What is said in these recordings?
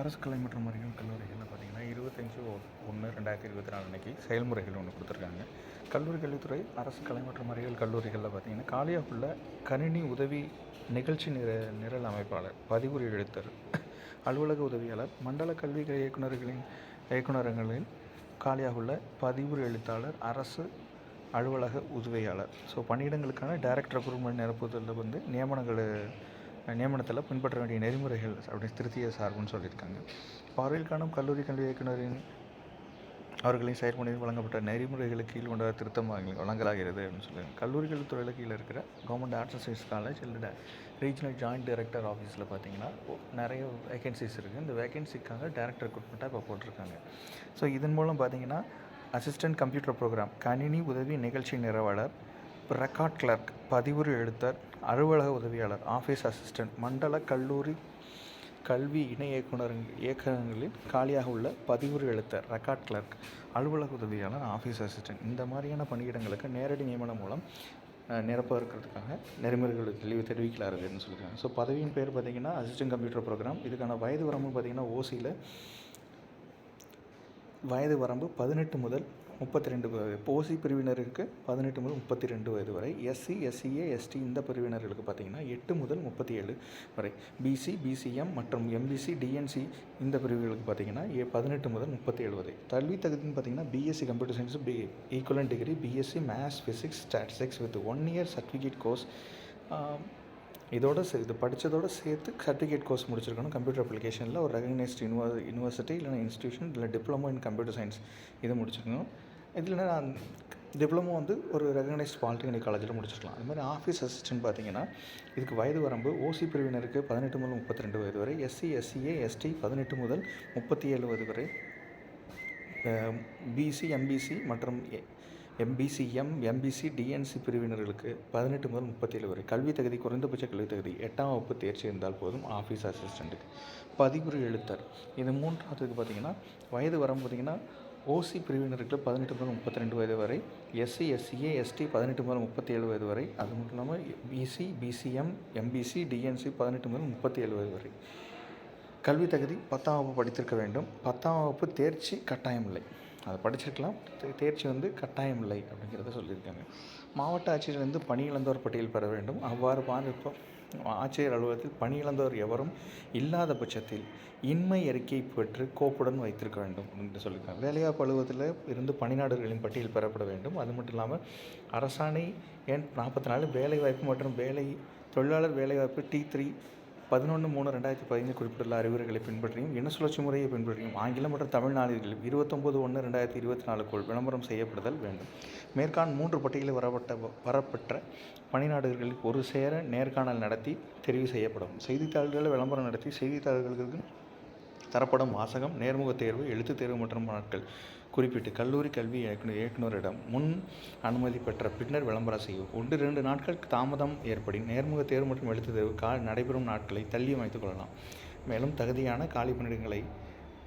அரசு கலை மற்றும் அறிவியல் கல்லூரிகளில் பார்த்தீங்கன்னா இருபத்தஞ்சி ஒன்று ரெண்டாயிரத்தி இருபத்தி நாலு அன்றைக்கி செயல்முறைகள் ஒன்று கொடுத்துருக்காங்க. கல்லூரி கல்வித்துறை அரசு கலை மற்றும் அறிவியல் கல்லூரிகளில் பார்த்தீங்கன்னா காலியாக உள்ள கணினி உதவி நிகழ்ச்சி நிர நிரல் அமைப்பாளர் பதிவுரை எழுத்தர் அலுவலக உதவியாளர் மண்டல கல்வி இயக்குநர்களின் இயக்குநரங்களில் காலியாக உள்ள பதிவுரை எழுத்தாளர் அரசு அலுவலக உதவியாளர். ஸோ பணியிடங்களுக்கான டைரக்டர் ரெக்ரூட்மெண்ட் நிரப்புதலில் வந்து நியமனங்கள் நியமனத்தில் பின்பற்ற வேண்டிய நெறிமுறைகள் அப்படின்னு திருத்திய சார்புன்னு சொல்லியிருக்காங்க. பார்வையில் காணும் கல்லூரி கல்வி இயக்குனரின் அவர்களின் செயல்முறையில் வழங்கப்பட்ட நெறிமுறைகளுக்கு கீழ் கொண்ட திருத்தம் வழங்கலாகிறது அப்படின்னு சொல்லுவாங்க கல்லூரிகள் துறையில் கீழே இருக்கிற government arts and science college இல்லை ரீஜனல் ஜாயிண்ட் டைரக்டர் ஆஃபீஸில் பார்த்தீங்கன்னா நிறைய வேகன்சிஸ் இருக்குது இந்த வேகன்சிக்காக டேரக்டர் ரெக்ரூட்மெண்ட்டாக இப்போ போட்டிருக்காங்க. ஸோ இதன் மூலம் பார்த்தீங்கன்னா அசிஸ்டன்ட் கம்ப்யூட்டர் ப்ரோக்ராம் கணினி உதவி நிகழ்ச்சி நிரவாளர் ரெக்கார்ட் கிளர்க் பதிவுறு எழுத்தர் அலுவலக உதவியாளர் ஆஃபீஸ் அசிஸ்டன்ட் மண்டல கல்லூரி கல்வி இணை இயக்குனர் இயக்ககங்களில் காலியாக உள்ள பதிவுறு எழுத்தர் ரெக்கார்ட் கிளர்க் அலுவலக உதவியாளர் ஆஃபீஸ் அசிஸ்டன்ட் இந்த மாதிரியான பணியிடங்களுக்கு நேரடி நியமனம் மூலம் நிரப்பதற்கிறதுக்காக இருக்கிறதுக்காக நெறிமுறைகள் தெளிவு தெரிவிக்கலாருன்னு சொல்லியிருக்காங்க. ஸோ பதவியின் பேர் பார்த்திங்கன்னா அசிஸ்டன்ட் கம்ப்யூட்டர் ப்ரோக்ராம் இதுக்கான வயது வரம்பு பார்த்திங்கன்னா ஓசியில் வயது வரம்பு பதினெட்டு முதல் முப்பத்தி ரெண்டு ஓசி பிரிவினருக்கு பதினெட்டு முதல் முப்பத்தி ரெண்டு வயது வரை. எஸ்சி எஸ்சிஏ எஸ்டி இந்த பிரிவினர்களுக்கு பார்த்தீங்கன்னா எட்டு முதல் முப்பத்தி ஏழு வரை பிசி பிசிஎம் மற்றும் எம்பிசி டிஎன்சி இந்த பிரிவுகளுக்கு பார்த்தீங்கன்னா ஏ பதினெட்டு முதல் முப்பத்தி ஏழு வரை. கல்வி தகுதின்னு பார்த்தீங்கன்னா BSc computer science B equivalent degree BSc maths physics statistics with one year certificate course இதோட சே- இது படித்ததோட சேர்த்து சர்டிஃபிகேட் கோர்ஸ் முடிச்சிருக்கணும். கம்ப்யூட்டர் அப்ளிகேஷனில் ஒரு ரெகனைஸ்ட் யூனிவர் யூனிவர்சிட்டி இல்லைனா இன்ஸ்டியூஷன் இல்லை டிப்ளமோ இன் கம்ப்யூட்டர் சயின்ஸ் இது முடிச்சிருக்கணும். இதில் நான் டிப்ளமோ வந்து ஒரு ரெகனைஸ்ட் பாலிடெக்னிக் காலேஜில் முடிச்சிருக்கலாம். அது மாதிரி ஆஃபீஸ் அசிஸ்டன்ட் பார்த்தீங்கன்னா இதுக்கு வயது வரம்பு ஓசி பிரிவினருக்கு பதினெட்டு முதல் முப்பத்தி ரெண்டு வயது வரை எஸ்சி எஸ்சிஏ எஸ்டி பதினெட்டு முதல் முப்பத்தி ஏழு வயது வரை பிசி எம்பிசி மற்றும் எம்பிசிஎம் எம்பிசி டிஎன்சி பிரிவினர்களுக்கு பதினெட்டு முதல் முப்பத்தேழு வரை. கல்வி தகுதி குறைந்தபட்ச கல்வி தகுதி எட்டாம் வகுப்பு தேர்ச்சி இருந்தால் போதும் ஆஃபீஸ் அசிஸ்டண்ட்டுக்கு பதிவுரை எழுத்தர். இது மூன்றாவதுக்கு பார்த்தீங்கன்னா வயது வரம்பு பார்த்தீங்கன்னா ஓசி பிரிவினருக்கு பதினெட்டு முதல் முப்பத்தி ரெண்டு வயது வரை எஸ்சி எஸ்சிஏ எஸ்டி பதினெட்டு முதல் முப்பத்தி ஏழு வயது வரை அது மட்டும் இல்லாமல் பிசி பிசிஎம் எம்பிசி டிஎன்சி பதினெட்டு முதல் முப்பத்தி ஏழு வயது வரை. கல்வி தகுதி பத்தாம் வகுப்பு படித்திருக்க வேண்டும். பத்தாம் வகுப்பு தேர்ச்சி கட்டாயம் இல்லை. அதை படிச்சிருக்கலாம். தேர்ச்சி வந்து கட்டாயம் இல்லை அப்படிங்கிறத சொல்லியிருக்காங்க. மாவட்ட ஆட்சியர் வந்து பணியிழந்தோர் பட்டியல் பெற வேண்டும். அவ்வாறு பாதிப்போ ஆட்சியர் அலுவலகத்தில் பணி எவரும் இல்லாத பட்சத்தில் இன்மை அறிக்கை பெற்று கோப்புடன் வைத்திருக்க வேண்டும் என்று சொல்லியிருக்காங்க. வேலைவாய்ப்பு அலுவலகத்தில் இருந்து பணிநாடுகளின் பட்டியல் பெறப்பட வேண்டும். அது மட்டும் இல்லாமல் அரசாணை எண் நாற்பத்தி நாலு வேலைவாய்ப்பு மற்றும் வேலை தொழிலாளர் வேலைவாய்ப்பு டி த்ரீ பதினொன்று மூணு ரெண்டாயிரத்தி பதினைந்து குறிப்பிட்டுள்ள அறிவுரைகளை பின்பற்றியும் இன சுழற்சி முறையை பின்பற்றியும் ஆங்கிலம் மற்றும் தமிழ் நாளிதழில் இருபத்தொம்போது ஒன்று ரெண்டாயிரத்தி இருபத்தி நாலுக்குள் விளம்பரம் செய்யப்படுதல் வேண்டும். மேற்காண் மூன்று பட்டியலில் வரப்பட்ட வரப்பெற்ற பணிநாடுகளில் ஒரு சேர நேர்காணல் நடத்தி தெரிவு செய்யப்படும். செய்தித்தாள்களில் விளம்பரம் நடத்தி செய்தித்தாள்களுக்கு தரப்படும் வாசகம் நேர்முகத் தேர்வு எழுத்துத் தேர்வு மற்றும் நாட்கள். குறிப்பிட்டு கல்லூரி கல்வி இயக்குனர் இயக்குனரிடம் முன் அனுமதி பெற்ற பின்னர் விளம்பரம் செய்யும் ஒன்று இரண்டு நாட்கள் தாமதம் ஏற்படின் நேர்முகத் தேர்வு மற்றும் எழுத்துத் தேர்வு கா நடைபெறும் நாட்களை தள்ளி வைத்துக் கொள்ளலாம். மேலும் தகுதியான காலி பணியிடங்களை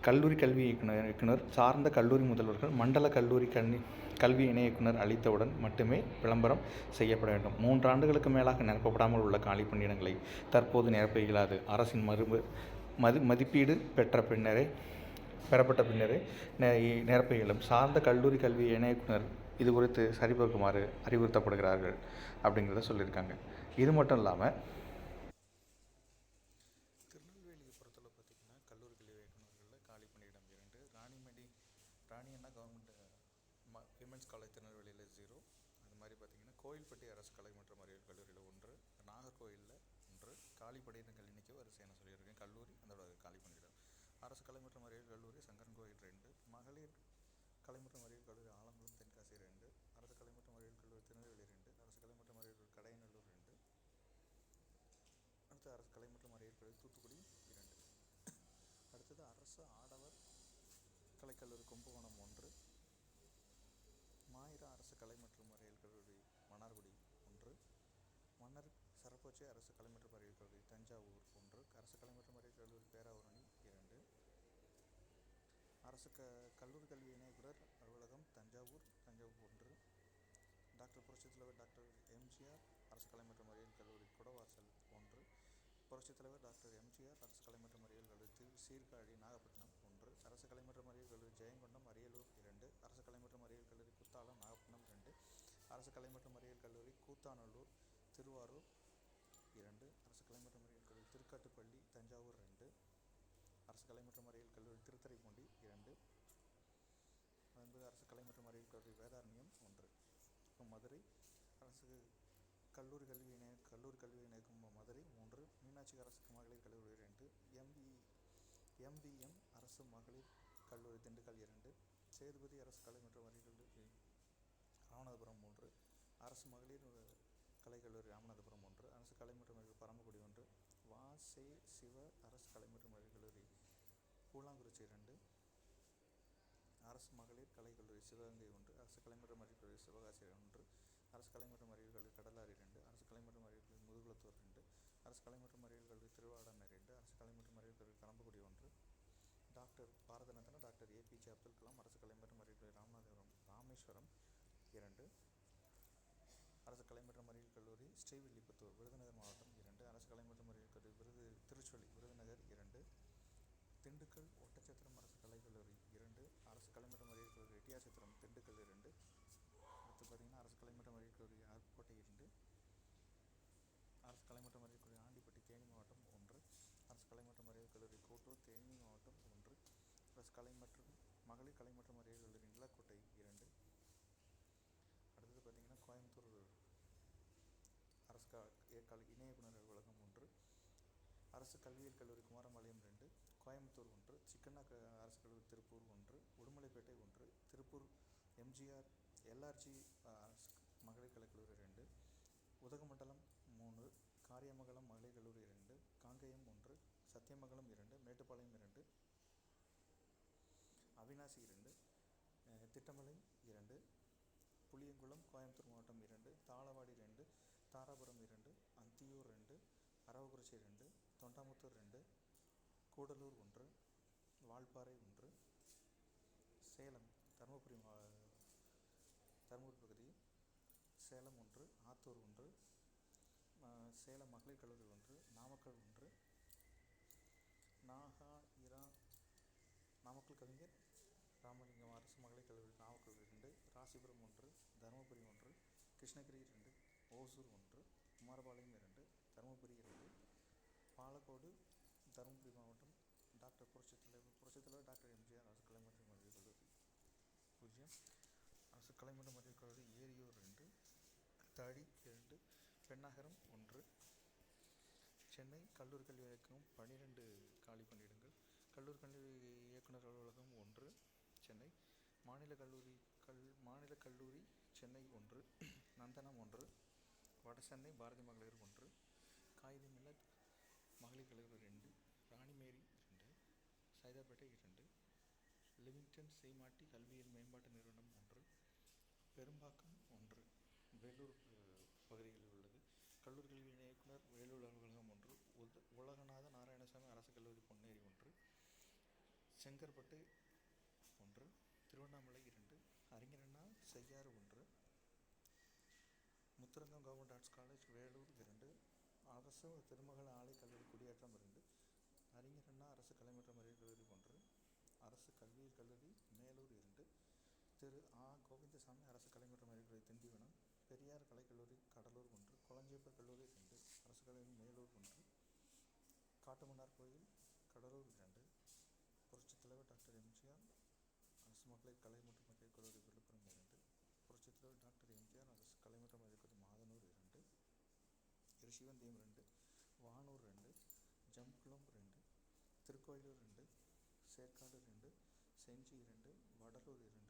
கல்லூரி கல்வி இயக்குனர் இயக்குனர் சார்ந்த கல்லூரி முதல்வர்கள் மண்டல கல்லூரி கல்வி கல்வி இணை இயக்குனர் அளித்தவுடன் மட்டுமே விளம்பரம் செய்யப்பட வேண்டும். மூன்று ஆண்டுகளுக்கு மேலாக நிரப்பப்படாமல் உள்ள காலி பணியிடங்களை தற்போது நிரப்ப இயலாது. அரசின் மறுபு மதி மதிப்பீடு பெற்ற பின்னரே பெறப்பட்ட பின்னரே நெ- சார்ந்த கல்லூரி கல்வி இணையக்குனர் இது குறித்து சரிபார்க்குமாறு அறிவுறுத்தப்படுகிறார்கள் அப்படிங்கிறத சொல்லியிருக்காங்க. இது மட்டும் இல்லாமல் திருநெல்வேலியை பொறுத்தவரை பார்த்திங்கன்னா கல்லூரி கல்வி இயக்குநர்களில் காலி பணியிடம் இரண்டு ராணிமணி Rani Anna government women's college திருநெல்வேலியில் ஜீரோ அது மாதிரி பார்த்திங்கன்னா கோயில்பட்டி அரசு கலை மற்றும் அறிவியல் கல்லூரியில் ஒன்று நாகர்கோயிலில் ஒன்று காலி பணியிடங்கள் சொல்லியிருக்கேன். கல்லூரி அதோட காலி பணியிடம் அரசு கலைமற்ற மறியல் கல்லூரி சங்கரன் கோயில் ரெண்டு. மகளிர் கலைமுற்ற மறியல் கல்லூரி ஆலங்குளம் தென்காசி ரெண்டு. அரசு கலைமுற்ற மறியல் கல்லூரி திருநெல்வேலி ரெண்டு. அரசு கலை மறியல் கல்லூரி கடையநல்லூர் ரெண்டு. அடுத்து அரசு கலைமுற்ற மறியல் கல்லூரி தூத்துக்குடி இரண்டு. அடுத்தது அரசு ஆடவர் கலைக்கல்லூரி கும்பகோணம் ஒன்று. மாயிரா அரசு கலை மற்றும் அறிவியல் கல்லூரி மன்னார்குடி ஒன்று. மன்னர் சரப்போச்சி அரசு கலை மற்றும் கல்லூரி தஞ்சாவூர் ஒன்று. கலை மற்றும் அறிவியல் கல்லூரி பேராவூரணி இரண்டு அரசு க கல்லூரி கல்வி இணைக்குடர் அலுவலகம் தஞ்சாவூர் தஞ்சாவூர் ஒன்று டாக்டர் புரட்சித் தலைவர் டாக்டர் எம்ஜிஆர் அரசு கலை மற்றும் அறிவியல் கல்லூரி குடவாசல் ஒன்று புரட்சித் தலைவர் டாக்டர் எம்ஜிஆர் அரசு கலை மற்றும் அறிவியல் கல்லூரி சீர்காழி நாகப்பட்டினம் ஒன்று அரசு கலை மற்றும் அறிவியல் கல்லூரி ஜெயங்கொண்டம் அரியலூர் இரண்டு அரசு கலை மற்றும் அறிவியல் கல்லூரி குத்தாலம் நாகப்பட்டினம் ரெண்டு அரசு கலை மற்றும் அறிவியல் கல்லூரி கூத்தாநல்லூர் திருவாரூர் இரண்டு அரசு கலை மற்றும் அறிவியல் கல்லூரி திருக்காட்டுப்பள்ளி தஞ்சாவூர் ரெண்டு. அரசு கலை மற்றும் அறிவியல் கல்லூரி திருத்துறைப்பூண்டி இரண்டு. ஒன்பது அரசு கலை மற்றும் அறிவியல் கல்லூரி வேதாரண்யம் ஒன்று. இப்போ மதுரை அரசு கல்லூரி கல்வி இணைய கல்லூரி கல்வி இணைக்கும் மதுரை மூன்று. மீனாட்சி அரசு மகளிர் கல்லூரி ரெண்டு. எம்பி எம்பிஎம் அரசு மகளிர் கல்லூரி திண்டுக்கல் இரண்டு. சேதுபதி அரசு கலை மற்றும் அறிவியல் கல்லூரி ராமநாதபுரம் மூன்று. அரசு மகளிர் கலைக்கல்லூரி ராமநாதபுரம் ஒன்று. அரசு கலை மற்றும் அறிவியல் பரமக்குடி ஒன்று. சே சிவ அரசு கலை மற்றும் கல்லூரி கூழாங்குறிச்சி இரண்டு அரசு மகளிர் கலைக்கல்லூரி சிவகங்கை ஒன்று அரசு கலை மற்றும் அறிவியல் சிவகாசி ஒன்று அரசு கலை மற்றும் அறிவியல் கல்லூரி கடலாறு இரண்டு அரசு கலை மற்றும் அறிவியல் கல்லூரி முதுகுளத்தூர் ரெண்டு அரசு கலை மற்றும் அறிவியல் கல்லூரி திருவாடாமை ரெண்டு அரசு கலை மற்றும் அறிவியல் கல்லூரி கரம்பக்குடி ஒன்று டாக்டர் பாரதநத்தன டாக்டர் ஏபிஜே அப்துல் கலாம் அரசு கலை மற்றும் அறிவியல் கல்லூரி ராமநாதபுரம் ராமேஸ்வரம் இரண்டு அரசு கலை மற்றும் அறிவியல் கல்லூரி ஸ்ரீவில்லிபுத்தூர் விருதுநகர் மாவட்டம் இரண்டு அரசு கலை மற்றும் அறிவியல் கல்லூரி விருது திருச்சொலி விருதுநகர் இரண்டு திண்டுக்கல் ஒட்டச்சத்திரம் அரசு கலைக்கல்லூரி இரண்டு அரசு கலை மற்றும் அறிவியல் கல்லூரி ரெட்டியாச்சத்திரம் திண்டுக்கல் இரண்டு. அடுத்து பார்த்திங்கன்னா அரசு கலை மற்றும் அறிவியல் கல்லூரி ஆர்கோட்டை இரண்டு. அரசு கலை மற்றும் அறிவியல் கல்லூரி ஆண்டிப்பட்டி தேனி மாவட்டம் ஒன்று. அரசு கலை மற்றும் அறிவியல் கல்லூரி கோட்டூர் தேனி மாவட்டம் ஒன்று. அரசு கலை மற்றும் மகளிர் கலை மற்றும் அறிவியல் கல்லூரி நிலக்கோட்டை இரண்டு. அடுத்தது பார்த்திங்கன்னா கோயம்புத்தூர் அரசு க கலை இணைய இயக்குனர் அலுவலகம் ஒன்று. அரசு கல்வியியல் கல்லூரி குமாரபாளையம் ரெண்டு. கோயம்புத்தூர் ஒன்று சிக்கண்ணா க அரசு கல்லூரி திருப்பூர் ஒன்று உடுமலைப்பேட்டை ஒன்று திருப்பூர் எம்ஜிஆர் எல்ஆர்ஜி அரசு மகளிர் கலைக்கல்லூரி ரெண்டு உதகமண்டலம் மூணு காரியமங்கலம் மகளிர் கல்லூரி இரண்டு காங்கேயம் ஒன்று சத்தியமங்கலம் இரண்டு மேட்டுப்பாளையம் இரண்டு அவினாசி இரண்டு திட்டமலை இரண்டு புளியங்குளம் கோயம்புத்தூர் மாவட்டம் இரண்டு தாளவாடி ரெண்டு தாராபுரம் இரண்டு அந்தியூர் ரெண்டு அரவக்குறிச்சி ரெண்டு தொண்டாமுத்தூர் ரெண்டு கூடலூர் ஒன்று வால்பாறை ஒன்று சேலம் தருமபுரி மா தருமபுரி பகுதி சேலம் ஒன்று ஆத்தூர் ஒன்று சேலம் மகளிர் கல்லூரி ஒன்று நாமக்கல் ஒன்று நாகா இரா நாமக்கல் கவிஞர் ராமலிங்கம் அரசு மகளிர் கல்லூரி நாமக்கல் ரெண்டு ராசிபுரம் ஒன்று தருமபுரி ஒன்று கிருஷ்ணகிரி ரெண்டு ஓசூர் ஒன்று குமாரபாளையம் இரண்டு தருமபுரி இரண்டு பாலக்கோடு தருமபுரி மாவட்டம் டாக்டர் புரட்சித் தலைவர் புரட்சித் தலைவர் டாக்டர் எம்ஜிஆர் அரசு கலை மற்றும் அறிவியல் கல்லூரி பூஜ்ஜியம் அரசு கலை மற்றும் அறிவியல் கல்லூரி ஏரியூர் ரெண்டு தடி இரண்டு பெண்ணாகரம் ஒன்று சென்னை கல்லூரி கல்வி இயக்கம் பன்னிரெண்டு காலி பணியிடங்கள் கல்லூரி கல்வி இயக்குனர் அலுவலகம் ஒன்று சென்னை மாநில கல்லூரி கல் மாநில கல்லூரி சென்னை ஒன்று நந்தனம் ஒன்று வட சென்னை பாரதி மகளிர் ஒன்று காயிதே மில்லத் மகளிர் கல்லூரி ரெண்டு ராணிமேரி சைதாப்பேட்டை இரண்டு லிவிங்டன் சீமாட்டி கல்வியியல் மேம்பாட்டு நிறுவனம் ஒன்று பெரும்பாக்கம் ஒன்று வேலூர் பகுதிகளில் உள்ளது. கல்லூரி கல்வி இயக்குனர் வேலூர் அலுவலகம் ஒன்று உத உலகநாத நாராயணசாமி அரசு கல்லூரி பொன்னேரி ஒன்று செங்கற்பட்டு ஒன்று திருவண்ணாமலை இரண்டு அறிஞர் அண்ணா செய்யாறு ஒன்று Muthurangam government arts college Vellore இரண்டு அரசு திருமகள் ஆலை கல்லூரி குடியேற்றம் இரண்டு அறிஞர் அண்ணா அரசு கலை மற்றும் அறிவியல் கல்லூரி ஒன்று அரசு கல்வியியல் கல்லூரி மேலூர் இரண்டு திரு ஆ கோவிந்தசாமி அரசு கலை மற்றும் திண்டிவனம். பெரியார் கலைக்கல்லூரி கடலூர் ஒன்று. கொளஞ்சியப்பர் கல்லூரி ரெண்டு. அரசு கல்லூரி மேலூர் ஒன்று. காட்டுமன்னார் கோயில் கடலூர் இரண்டு. புரட்சித் தலைவர் டாக்டர் எம்ஜிஆர் அரசு மகளிர் கலை மற்றும் மகளிர் கல்லூரி விழுப்புரம் இரண்டு. புரட்சித் தலைவர் டாக்டர் எம்ஜிஆர் அரசு கலை மற்றும் மகளிர் கல்லூரி மாதனூர் இரண்டு. ரிஷிவந்தியம் ரெண்டு. வானூர் ரெண்டு. ஜம்குளம் ரெண்டு. திருக்கோயிலூர் ரெண்டு. சேர்க்காடு ரெண்டு. செஞ்சி இரண்டு. வடலூர் இரண்டு.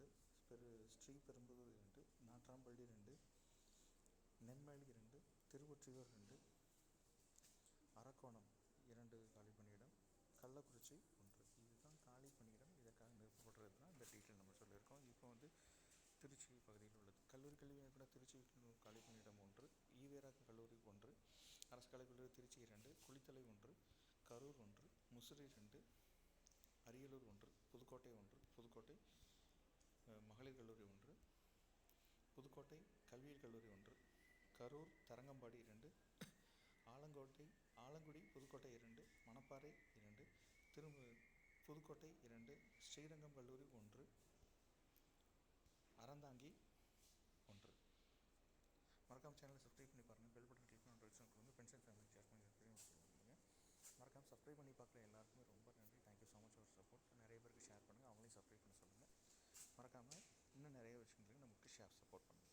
பெரு ஸ்ரீபெரும்புதூர் இரண்டு நாட்ராம்பள்ளி ரெண்டு நெம்மேலி இரண்டு திருவொற்றியூர் ரெண்டு அரக்கோணம் இரண்டு காலி பணியிடம் கள்ளக்குறிச்சி ஒன்று. இதுதான் காலி பணியிடம். இதற்காக நிறுத்தப்படுறது தான் இந்த டீட்டெயில் நம்ம சொல்லியிருக்கோம். இப்போ வந்து திருச்சி பகுதியில் உள்ளது. கல்லூரி கல்வி இயக்குனர் திருச்சி காலி பணியிடம் ஒன்று ஈவேராக கல்லூரி ஒன்று அரசு கலைக்கல்லூரி திருச்சி இரண்டு குளித்தலை ஒன்று கரூர் ஒன்று முசிறி ரெண்டு அரியலூர் ஒன்று புதுக்கோட்டை ஒன்று புதுக்கோட்டை மகளிர் கல்லூரி ஒன்று புதுக்கோட்டை கல்வியியல் கல்லூரி ஒன்று கரூர் தரங்கம்பாடி இரண்டு ஆலங்கோட்டை ஆலங்குடி புதுக்கோட்டை இரண்டு மணப்பாறை இரண்டு திரு புதுக்கோட்டை இரண்டு ஸ்ரீரங்கம் கல்லூரி ஒன்று அறந்தாங்கி ஒன்று. மறக்காம சேனலை சப்ஸ்கிரைப் பண்ணி பாருங்கள் பெல் பட்டன் கிளிக் பண்ணி நோட்டிஃபிகேஷன் கொடுங்க. பென்ஷன் ஃபேமிலி ஷேர் பண்ணி பண்ணுங்க மறக்காம சப்ஸ்கிரைப் பண்ணி பார்க்குற எல்லாருக்குமே ரொம்ப நன்றி. Thank you so much for support நிறைய பேருக்கு ஷேர் பண்ணுங்கள் அவங்களையும் சப்ஸ்கிரைப் பண்ண மறக்காமல் இன்னும் நிறைய விஷயங்களுக்கு நமக்கு ஷேர் சப்போர்ட் பண்ணுங்கள்